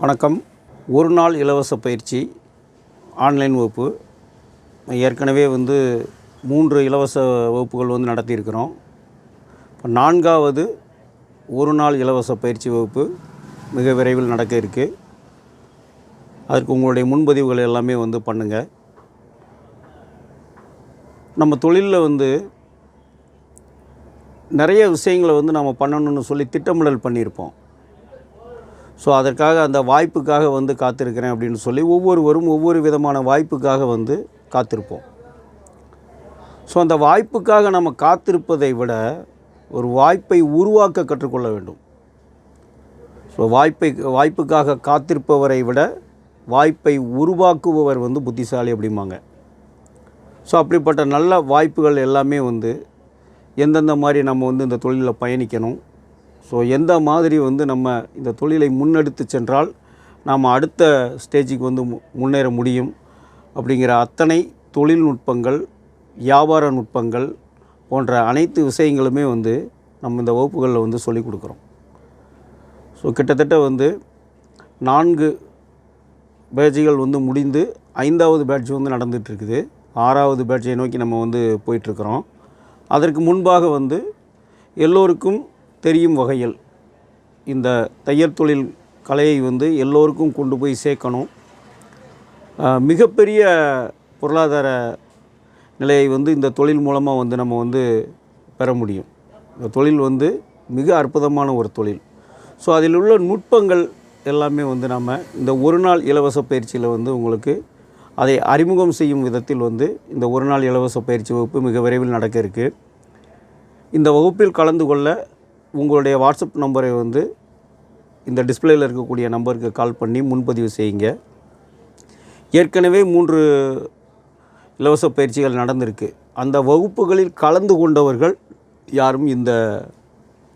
வணக்கம். ஒரு நாள் இலவச பயிற்சி ஆன்லைன் வகுப்பு. ஏற்கனவே வந்து மூன்று இலவச வகுப்புகள் வந்து நடத்தியிருக்கிறோம். இப்போ நான்காவது ஒரு நாள் இலவச பயிற்சி வகுப்பு மிக விரைவில் நடக்க இருக்குது அதற்கு உங்களுடைய முன்பதிவுகள் எல்லாமே வந்து பண்ணுங்கள் நம்ம தொழிலில் வந்து நிறைய விஷயங்களை வந்து நம்ம பண்ணணும்னு சொல்லி திட்டமிடல் பண்ணியிருப்போம். ஸோ அதற்காக அந்த வாய்ப்புக்காக வந்து காத்திருக்கிறேன் அப்படின்னு சொல்லி ஒவ்வொருவரும் ஒவ்வொரு விதமான வாய்ப்புக்காக வந்து காத்திருப்போம். ஸோ அந்த வாய்ப்புக்காக நம்ம காத்திருப்பதை விட ஒரு வாய்ப்பை உருவாக்க கற்றுக்கொள்ள வேண்டும். ஸோ வாய்ப்பை வாய்ப்புக்காக காத்திருப்பவரை விட வாய்ப்பை உருவாக்குபவர் வந்து புத்திசாலி அப்படிம்பாங்க. ஸோ அப்படிப்பட்ட நல்ல வாய்ப்புகள் எல்லாமே வந்து எந்தெந்த மாதிரி நம்ம வந்து இந்த தொழிலில் பயணிக்கணும் ஸோ எந்த மாதிரி வந்து நம்ம இந்த தொழிலை முன்னெடுத்து சென்றால் நாம் அடுத்த ஸ்டேஜுக்கு வந்து மு- முன்னேற முடியும்? அப்படிங்கிற அத்தனை தொழில்நுட்பங்கள் வியாபார நுட்பங்கள் போன்ற அனைத்து விஷயங்களுமே வந்து நம்ம இந்த வகுப்புகளில் வந்து சொல்லிக் கொடுக்குறோம். ஸோ கிட்டத்தட்ட வந்து நான்கு பேட்சுகள் வந்து முடிந்து ஐந்தாவது பேட்ச் வந்து நடந்துகிட்ருக்குது இருக்குது ஆறாவது பேட்சை நோக்கி நம்ம வந்து போயிட்டுருக்குறோம். அதற்கு முன்பாக வந்து எல்லோருக்கும் தெரியும் வகையில் இந்த தையல் தொழில் கலையை வந்து எல்லோருக்கும் கொண்டு போய் சேர்க்கணும். மிகப்பெரிய பொருளாதார நிலையை வந்து இந்த தொழில் மூலமாக வந்து நம்ம வந்து பெற முடியும். இந்த தொழில் வந்து மிக அற்புதமான ஒரு தொழில். ஸோ அதில் உள்ள நுட்பங்கள் எல்லாமே வந்து நம்ம இந்த ஒரு நாள் இலவச பயிற்சியில் வந்து உங்களுக்கு அதை அறிமுகம் செய்யும் விதத்தில் வந்து இந்த ஒரு நாள் இலவச பயிற்சி வகுப்பு மிக விரைவில் நடக்க இருக்குது இந்த வகுப்பில் கலந்து கொள்ள உங்களுடைய வாட்ஸ்அப் நம்பரை வந்து இந்த டிஸ்பிளேயில் இருக்கக்கூடிய நம்பருக்கு கால் பண்ணி முன்பதிவு செய்யுங்க. ஏற்கனவே மூன்று இலவச பயிற்சிகள் நடந்திருக்கு. அந்த வகுப்புகளில் கலந்து கொண்டவர்கள் யாரும் இந்த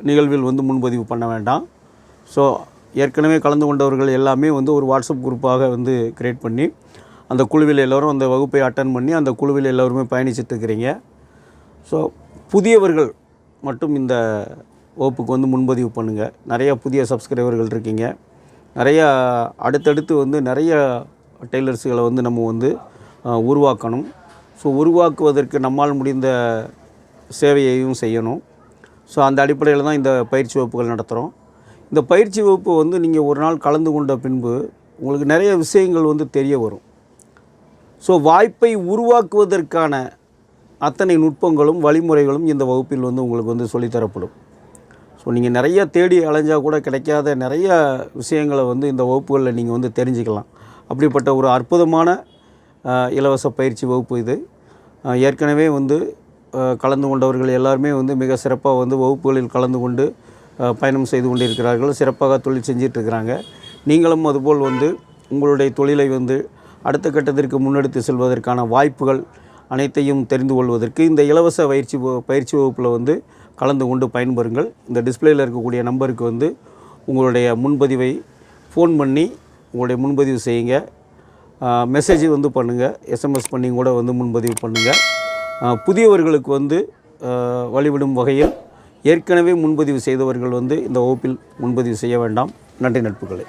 நிகழ்வில் வந்து முன்பதிவு பண்ண வேண்டாம். ஸோ ஏற்கனவே கலந்து கொண்டவர்கள் எல்லாமே வந்து ஒரு வாட்ஸ்அப் குரூப்பாக வந்து கிரியேட் பண்ணி அந்த குழுவில் எல்லோரும் அந்த வகுப்பை அட்டன் பண்ணி அந்த குழுவில் எல்லோருமே பயணிச்சிட்டு இருக்கிறீங்க. ஸோ புதியவர்கள் மட்டும் இந்த வகுப்புக்கு வந்து முன்பதிவு பண்ணுங்கள் நிறையா புதிய சப்ஸ்கிரைபர்கள் இருக்கீங்க. நிறையா அடுத்தடுத்து வந்து நிறைய டெய்லர்ஸுகளை வந்து நம்ம வந்து உருவாக்கணும். ஸோ உருவாக்குவதற்கு நம்மால் முடிந்த சேவையையும் செய்யணும். ஸோ அந்த அடிப்படையில் தான் இந்த பயிற்சி வகுப்புகள் நடத்துகிறோம் இந்த பயிற்சி வகுப்பு வந்து நீங்கள் ஒரு நாள் கலந்து கொண்ட பின்பு உங்களுக்கு நிறைய விஷயங்கள் வந்து தெரிய வரும். ஸோ வாய்ப்பை உருவாக்குவதற்கான அத்தனை நுட்பங்களும் வழிமுறைகளும் இந்த வகுப்பில் வந்து உங்களுக்கு வந்து சொல்லித்தரப்படும். ஸோ நீங்கள் நிறைய தேடி அலைஞ்சால் கூட கிடைக்காத நிறைய விஷயங்களை வந்து இந்த வகுப்புகளில் நீங்கள் வந்து தெரிஞ்சுக்கலாம். அப்படிப்பட்ட ஒரு அற்புதமான இலவச பயிற்சி வகுப்பு இது. ஏற்கனவே வந்து கலந்து கொண்டவர்கள் எல்லாருமே வந்து மிக சிறப்பாக வந்து வகுப்புகளில் கலந்து கொண்டு பயணம் செய்து கொண்டிருக்கிறார்கள். சிறப்பாக தொழில் செஞ்சிட்ருக்கிறாங்க நீங்களும் அதுபோல் வந்து உங்களுடைய தொழிலை வந்து அடுத்த கட்டத்திற்கு முன்னெடுத்து செல்வதற்கான வாய்ப்புகள் அனைத்தையும் தெரிந்து கொள்வதற்கு இந்த இலவச பயிற்சி பயிற்சி வகுப்பில் வந்து கலந்து கொண்டு பயன்பெறுங்கள். இந்த டிஸ்பிளேயில் இருக்கக்கூடிய நம்பருக்கு வந்து உங்களுடைய முன்பதிவை ஃபோன் பண்ணி உங்களுடைய முன்பதிவு செய்யுங்க. மெசேஜ் வந்து பண்ணுங்கள் எஸ்எம்எஸ் பண்ணி கூட வந்து முன்பதிவு பண்ணுங்கள் புதியவர்களுக்கு வந்து வழிவிடும் வகையில் ஏற்கனவே முன்பதிவு செய்தவர்கள் வந்து இந்த வகுப்பில் முன்பதிவு செய்ய வேண்டாம். நன்றி நட்புகளை.